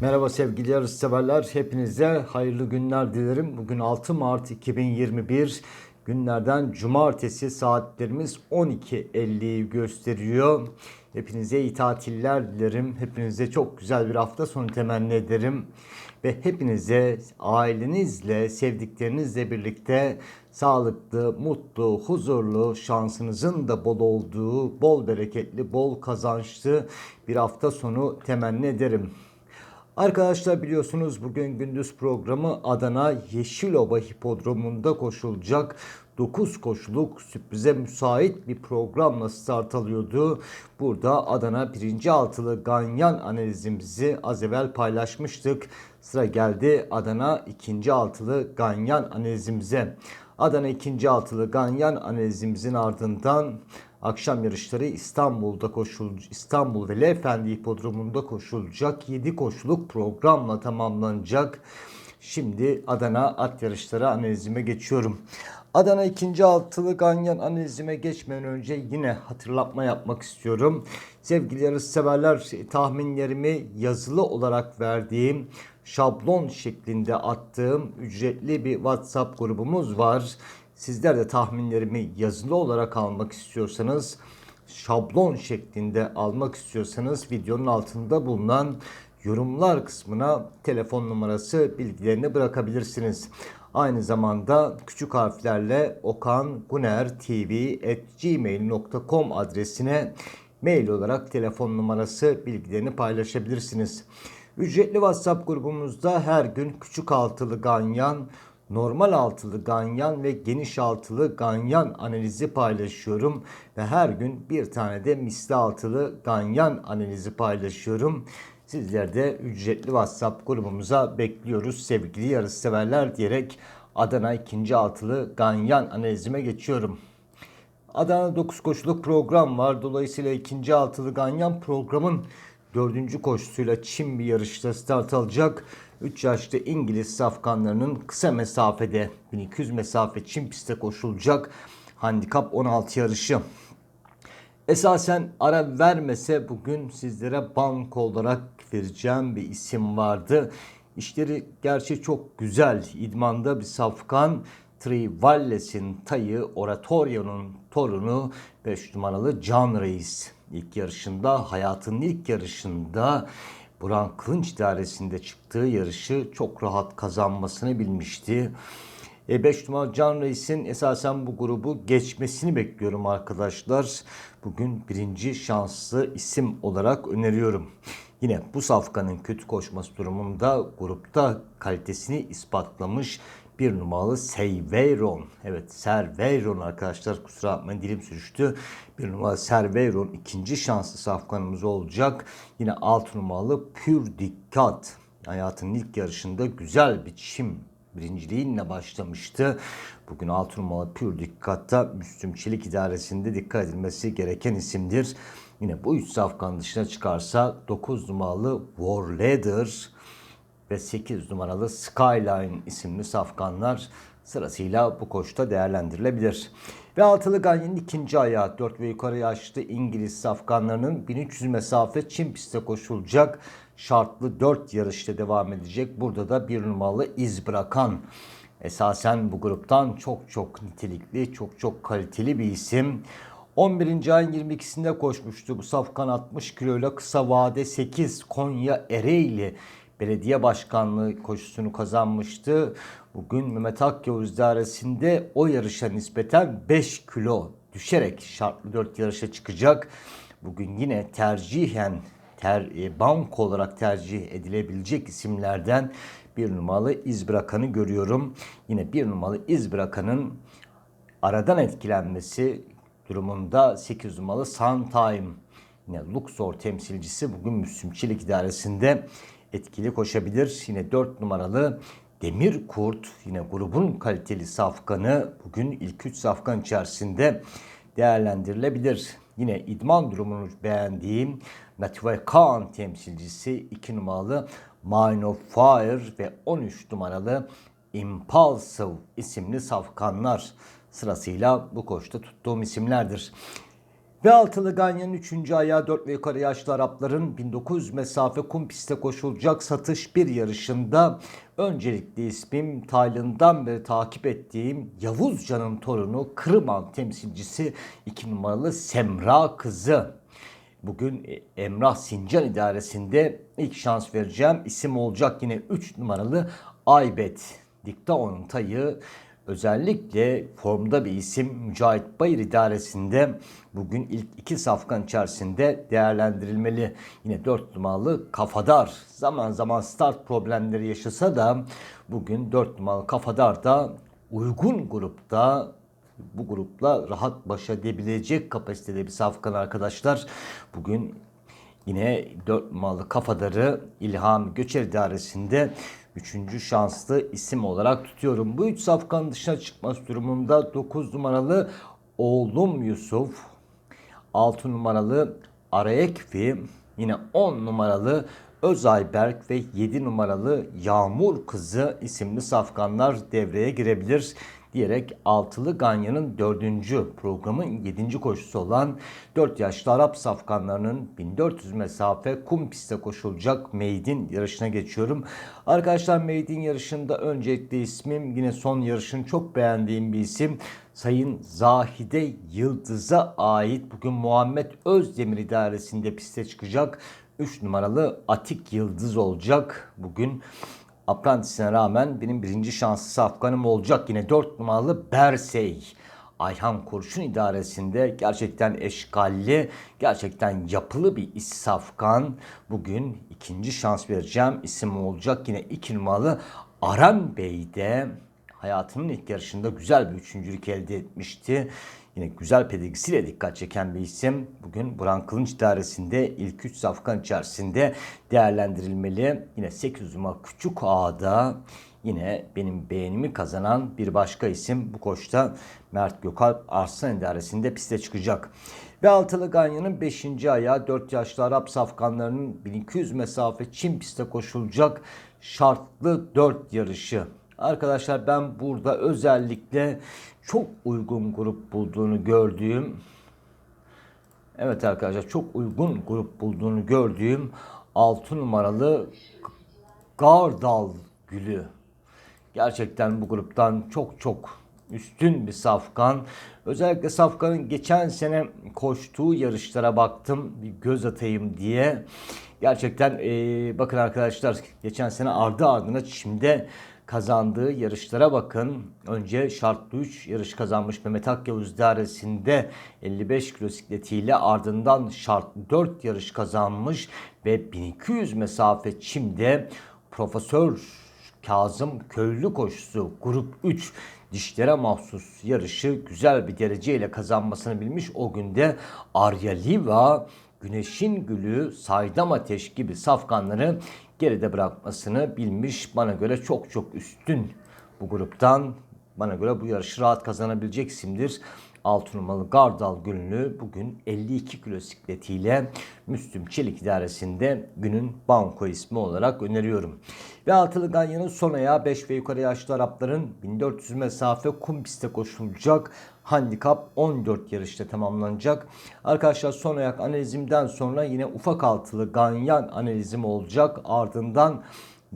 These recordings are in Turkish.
Merhaba sevgili yarışseverler. Hepinize hayırlı günler dilerim. Bugün 6 Mart 2021 günlerden cumartesi saatlerimiz 12.50'yi gösteriyor. Hepinize iyi tatiller dilerim. Hepinize çok güzel bir hafta sonu temenni ederim. Ve hepinize ailenizle, sevdiklerinizle birlikte sağlıklı, mutlu, huzurlu, şansınızın da bol olduğu, bol bereketli, bol kazançlı bir hafta sonu temenni ederim. Arkadaşlar biliyorsunuz bugün gündüz programı Adana Yeşilova Hipodromu'nda koşulacak 9 koşuluk sürprize müsait bir programla start alıyordu. Burada Adana 1. altılı ganyan analizimizi az evvel paylaşmıştık. Sıra geldi Adana 2. altılı ganyan analizimize. Adana 2. altılı ganyan analizimizin ardından Akşam yarışları İstanbul'da koşul İstanbul ve Lefendi Hipodromu'nda koşulacak 7 koşuluk programla tamamlanacak. Şimdi Adana at yarışları analizime geçiyorum. Adana 2. altılı ganyan analizime geçmeden önce yine hatırlatma yapmak istiyorum. Sevgili yarış severler tahminlerimi yazılı olarak verdiğim şablon şeklinde attığım ücretli bir WhatsApp grubumuz var. Sizler de tahminlerimi yazılı olarak almak istiyorsanız, şablon şeklinde almak istiyorsanız videonun altında bulunan yorumlar kısmına telefon numarası bilgilerini bırakabilirsiniz. Aynı zamanda küçük harflerle okanguner.tv@gmail.com adresine mail olarak telefon numarası bilgilerini paylaşabilirsiniz. Ücretli WhatsApp grubumuzda her gün küçük altılı ganyan, normal altılı ganyan ve geniş altılı ganyan analizi paylaşıyorum. Ve her gün bir tane de misli altılı ganyan analizi paylaşıyorum. Sizler de ücretli WhatsApp grubumuza bekliyoruz sevgili yarış severler diyerek Adana 2. altılı ganyan analizime geçiyorum. Adana 9 koşuluk program var. Dolayısıyla 2. altılı ganyan programın 4. koşusuyla Çin bir yarışta start alacak. 3 yaşlı İngiliz safkanlarının kısa mesafede 1200 mesafe Çin pistte koşulacak. Handikap 16 yarışı. Esasen ara vermese bugün sizlere banko olarak vereceğim bir isim vardı. İşleri gerçi çok güzel. İdmanda bir safkan Trivalles'in tayı Oratorio'nun torunu 5 numaralı Can Reis. İlk yarışında hayatının ilk yarışında Buran Kılınç idaresinde çıktığı yarışı çok rahat kazanmasını bilmişti. 5 e numara Can Reis'in esasen bu grubu geçmesini bekliyorum arkadaşlar. Bugün birinci şanslı isim olarak öneriyorum. Yine bu safkanın kötü koşması durumunda grupta kalitesini ispatlamış bir numaralı Serveyron. Evet Serveyron arkadaşlar kusura bakmayın dilim sürüştü. Bir numaralı Serveyron ikinci şanslı safkanımız olacak. Yine alt numaralı Pür Dikkat. Hayatının ilk yarışında güzel bir çim birinciliğinle başlamıştı. Bugün altı numaralı Pür Dikkat'ta Müslüm Çelik idaresinde dikkat edilmesi gereken isimdir. Yine bu üç safkan dışına çıkarsa 9 numaralı War Leader ve 8 numaralı Skyline isimli safkanlar sırasıyla bu koşta değerlendirilebilir. Ve altılı ganyanın ikinci ayağı 4 ve yukarı yaşlı İngiliz safkanlarının 1300 mesafe Çin pistte koşulacak şartlı 4 yarışta devam edecek. Burada da bir numaralı iz bırakan esasen bu gruptan çok çok nitelikli, çok çok kaliteli bir isim. 11. ayın 22'sinde koşmuştu. Bu safkan 60 kiloyla kısa vade 8 Konya Ereğli belediye başkanlığı koşusunu kazanmıştı. Bugün Mehmet Akyavuz idaresinde o yarışa nispeten 5 kilo düşerek şartlı 4 yarışa çıkacak. Bugün yine tercihen ter, e, banko olarak tercih edilebilecek isimlerden bir numaralı iz bırakanı görüyorum. Yine bir numaralı iz bırakanın aradan etkilenmesi durumunda 8 numaralı Suntime yine Luxor temsilcisi bugün Müslüm Çelik etkili koşabilir. Yine 4 numaralı Demir Kurt yine grubun kaliteli safkanı bugün ilk 3 safkan içerisinde değerlendirilebilir. Yine idman durumunu beğendiğim Native Khan temsilcisi 2 numaralı Mine of Fire ve 13 numaralı Impulsive isimli safkanlar sırasıyla bu koşta tuttuğum isimlerdir. Ve altılı Ganyan'ın 3. ayağı 4 ve yukarı yaşlı Arapların 1900 mesafe kum pistte koşulacak satış bir yarışında öncelikli ismim Tayland'dan beri takip ettiğim Yavuzcan'ın torunu Kırman temsilcisi 2 numaralı Semra kızı. Bugün e, Emrah Sincan idaresinde ilk şans vereceğim isim olacak yine 3 numaralı Aybet. Diktao'nun tayı özellikle formda bir isim Mücahit Bayır idaresinde bugün ilk iki safkan içerisinde değerlendirilmeli. Yine 4 numaralı Kafadar zaman zaman start problemleri yaşasa da bugün 4 numaralı Kafadar da uygun grupta bu grupla rahat baş edebilecek kapasitede bir safkan arkadaşlar. Bugün yine 4 numaralı kafadarı İlham Göçer idaresinde Üçüncü şanslı isim olarak tutuyorum. Bu üç safkanın dışına çıkması durumunda 9 numaralı oğlum Yusuf, 6 numaralı Arayekfi, yine 10 numaralı Özayberk ve 7 numaralı Yağmur Kızı isimli safkanlar devreye girebilir diyerek altılı Ganya'nın dördüncü programın yedinci koşusu olan 4 yaşlı Arap safkanlarının 1400 mesafe kum pistte koşulacak Meydin yarışına geçiyorum. Arkadaşlar Meydin yarışında öncelikle ismim yine son yarışın çok beğendiğim bir isim. Sayın Zahide Yıldız'a ait bugün Muhammed Özdemir idaresinde piste çıkacak. 3 numaralı Atik Yıldız olacak. Bugün Apprentice'ine rağmen benim birinci şanslı safkanım olacak. Yine 4 numaralı Bersey. Ayhan Kurşun idaresinde gerçekten eşkalli, gerçekten yapılı bir iş safkan. Bugün ikinci şans vereceğim isim olacak. Yine 2 numaralı Aran Bey'de hayatının ilk yarışında güzel bir üçüncülük elde etmişti. Yine güzel pedigrisiyle dikkat çeken bir isim. Bugün Buran Kılınç idaresinde ilk 3 safkan içerisinde değerlendirilmeli. Yine 8 numara Küçük Ağa'da yine benim beğenimi kazanan bir başka isim bu koşta Mert Gökalp Arslan idaresinde piste çıkacak. Ve altılı Ganya'nın 5. ayağı 4 yaşlı Arap safkanlarının 1200 mesafe Çin pistte koşulacak şartlı 4 yarışı. Arkadaşlar ben burada özellikle çok uygun grup bulduğunu gördüğüm Evet arkadaşlar çok uygun grup bulduğunu gördüğüm 6 numaralı Gardal Gülü. Gerçekten bu gruptan çok çok üstün bir safkan. Özellikle safkanın geçen sene koştuğu yarışlara baktım bir göz atayım diye. Gerçekten ee, bakın arkadaşlar geçen sene ardı ardına çimde kazandığı yarışlara bakın. Önce şartlı 3 yarış kazanmış Mehmet Akyavuz idaresinde 55 kilo sikletiyle ardından şartlı 4 yarış kazanmış ve 1200 mesafe çimde Profesör Kazım Köylü koşusu grup 3 dişlere mahsus yarışı güzel bir dereceyle kazanmasını bilmiş. O günde Arya Liva, Güneşin Gülü, Saydam Ateş gibi safkanları geride bırakmasını bilmiş. Bana göre çok çok üstün bu gruptan. Bana göre bu yarışı rahat kazanabilecek isimdir. 6 numaralı Gardal Gülünü bugün 52 kilo sikletiyle Müslüm Çelik idaresinde günün banko ismi olarak öneriyorum. Ve altılı Ganyan'ın son ayağı 5 ve yukarı yaşlı Arapların 1400 mesafe kum pistte koşulacak handikap 14 yarışta tamamlanacak. Arkadaşlar son ayak analizimden sonra yine ufak altılı ganyan analizim olacak. Ardından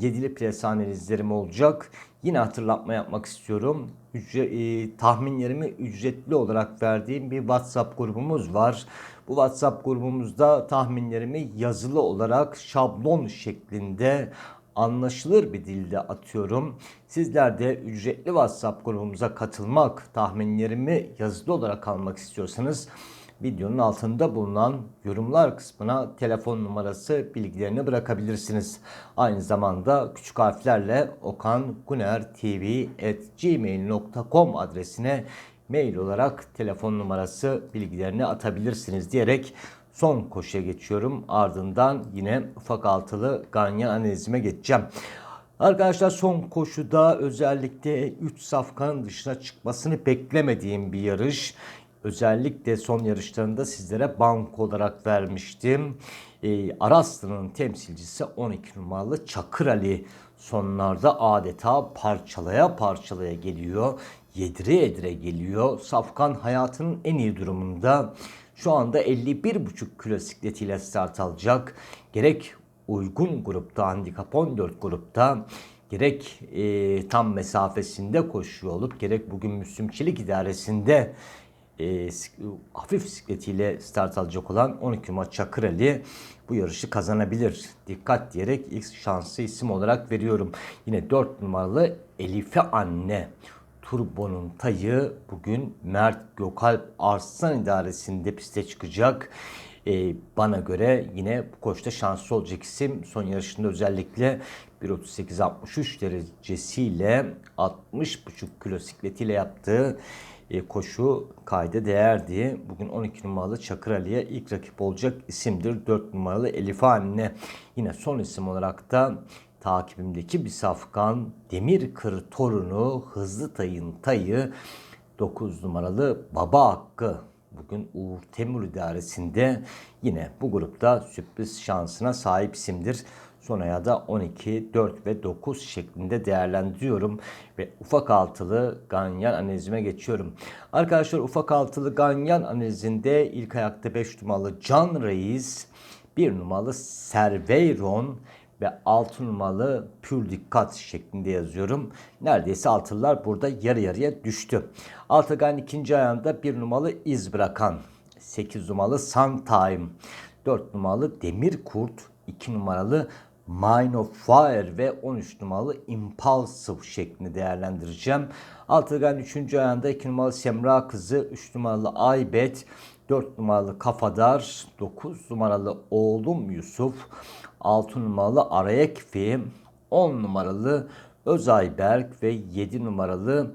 yedili pres analizlerim olacak. Yine hatırlatma yapmak istiyorum. Ücre, e, tahminlerimi ücretli olarak verdiğim bir WhatsApp grubumuz var. Bu WhatsApp grubumuzda tahminlerimi yazılı olarak şablon şeklinde anlaşılır bir dilde atıyorum. Sizler de ücretli WhatsApp grubumuza katılmak, tahminlerimi yazılı olarak almak istiyorsanız videonun altında bulunan yorumlar kısmına telefon numarası bilgilerini bırakabilirsiniz. Aynı zamanda küçük harflerle okangunertv.gmail.com adresine mail olarak telefon numarası bilgilerini atabilirsiniz diyerek son koşuya geçiyorum. Ardından yine ufak altılı ganyan analizime geçeceğim. Arkadaşlar son koşuda özellikle 3 safkanın dışına çıkmasını beklemediğim bir yarış. Özellikle son yarışlarında sizlere bank olarak vermiştim. Ee, Araslı'nın temsilcisi 12 numaralı Çakır Ali sonlarda adeta parçalaya parçalaya geliyor. Yedire yedire geliyor. Safkan hayatının en iyi durumunda şu anda 51,5 kilo sikletiyle start alacak. Gerek uygun grupta, handikap 14 grupta gerek e, tam mesafesinde koşuyor olup gerek bugün Müslümçilik idaresinde e, hafif bisikletiyle start alacak olan 12 numara Çakıreli bu yarışı kazanabilir. Dikkat diyerek ilk şanslı isim olarak veriyorum. Yine 4 numaralı Elife Anne. Turbo'nun tayı bugün Mert Gökalp Arslan idaresinde piste çıkacak. Ee, bana göre yine bu koşta şanslı olacak isim. Son yarışında özellikle 1.38-63 derecesiyle 60.5 kilo sikletiyle yaptığı koşu kayda değerdi. Bugün 12 numaralı Çakır Ali'ye ilk rakip olacak isimdir. 4 numaralı Elif Anne. Yine son isim olarak da takibimdeki bir safkan Demir Kır torunu Hızlı Tay'ın tayı 9 numaralı Baba Hakkı. Bugün Uğur Temur idaresinde yine bu grupta sürpriz şansına sahip isimdir. Son aya da 12, 4 ve 9 şeklinde değerlendiriyorum. Ve ufak altılı ganyan analizime geçiyorum. Arkadaşlar ufak altılı ganyan analizinde ilk ayakta 5 numaralı Can Reis, 1 numaralı Serveyron ve 6 numaralı Pür Dikkat şeklinde yazıyorum. Neredeyse altılılar burada yarı yarıya düştü. Altıgan ikinci ayağında 1 numaralı iz bırakan, 8 numaralı Sun Time, 4 numaralı Demir Kurt, 2 numaralı Mine of Fire ve 13 numaralı Impulsive şeklinde değerlendireceğim. Altıgan 3. ayağında 2 numaralı Semra Kızı, 3 numaralı Aybet, 4 numaralı Kafadar, 9 numaralı Oğlum Yusuf, 6 numaralı Arayekfi, 10 numaralı Özayberk ve 7 numaralı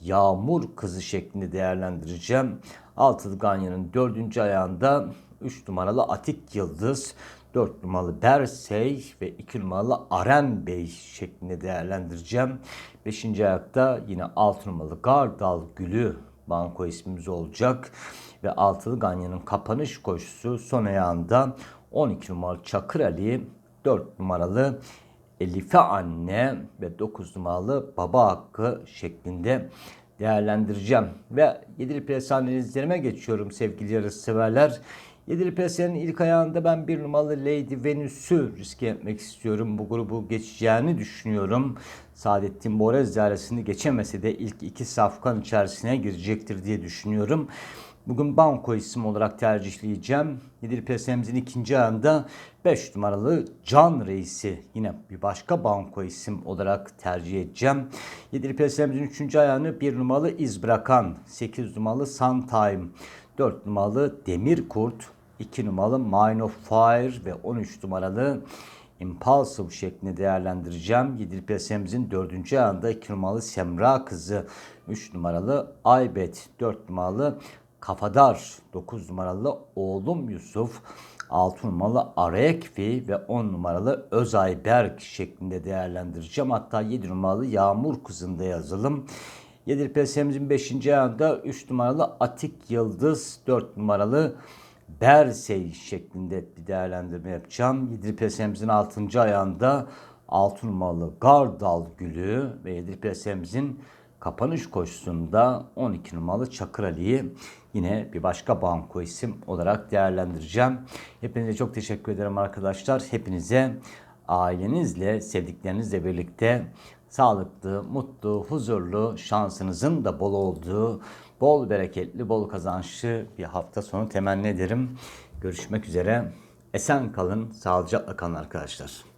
Yağmur Kızı şeklinde değerlendireceğim. Altılı Ganyan'ın 4. ayağında 3 numaralı Atik Yıldız, 4 numaralı Bersey ve 2 numaralı Aren Bey şeklinde değerlendireceğim. 5. ayakta yine 6 numaralı Gardal Gülü banko ismimiz olacak. Ve altılı Ganyan'ın kapanış koşusu son ayağında 12 numaralı Çakır Ali, 4 numaralı Elife Anne ve 9 numaralı Baba Hakkı şeklinde değerlendireceğim. Ve Yedili Pres analizlerime geçiyorum sevgili yarış severler. Yedili Pres'in ilk ayağında ben bir numaralı Lady Venüs'ü riske etmek istiyorum. Bu grubu geçeceğini düşünüyorum. Saadettin Borez dairesini geçemese de ilk iki safkan içerisine girecektir diye düşünüyorum. Bugün banko isim olarak tercihleyeceğim. Yedili Presemizin ikinci ayağında 5 numaralı Can Reis'i yine bir başka banko isim olarak tercih edeceğim. Yedili Presemizin üçüncü ayağını 1 numaralı İz Bırakan, 8 numaralı Sun Time, 4 numaralı Demir Kurt, 2 numaralı Mine of Fire ve 13 numaralı Impulsive şeklinde değerlendireceğim. Yedili Presemizin 4. ayağında 2 numaralı Semra Kızı, 3 numaralı Aybet, 4 numaralı Kafadar, 9 numaralı Oğlum Yusuf, 6 numaralı Arekfi ve 10 numaralı Özayberk şeklinde değerlendireceğim. Hatta 7 numaralı Yağmur Kızı'nda yazalım. Yedir Presemizin 5. ayağında 3 numaralı Atik Yıldız, 4 numaralı Bersey şeklinde bir değerlendirme yapacağım. Yedir Presemizin 6. ayağında 6 numaralı Gardal Gülü ve Yedir Presemizin kapanış koşusunda 12 numaralı Çakır Ali'yi yine bir başka banko isim olarak değerlendireceğim. Hepinize çok teşekkür ederim arkadaşlar. Hepinize ailenizle, sevdiklerinizle birlikte sağlıklı, mutlu, huzurlu, şansınızın da bol olduğu, bol bereketli, bol kazançlı bir hafta sonu temenni ederim. Görüşmek üzere. Esen kalın, sağlıcakla kalın arkadaşlar.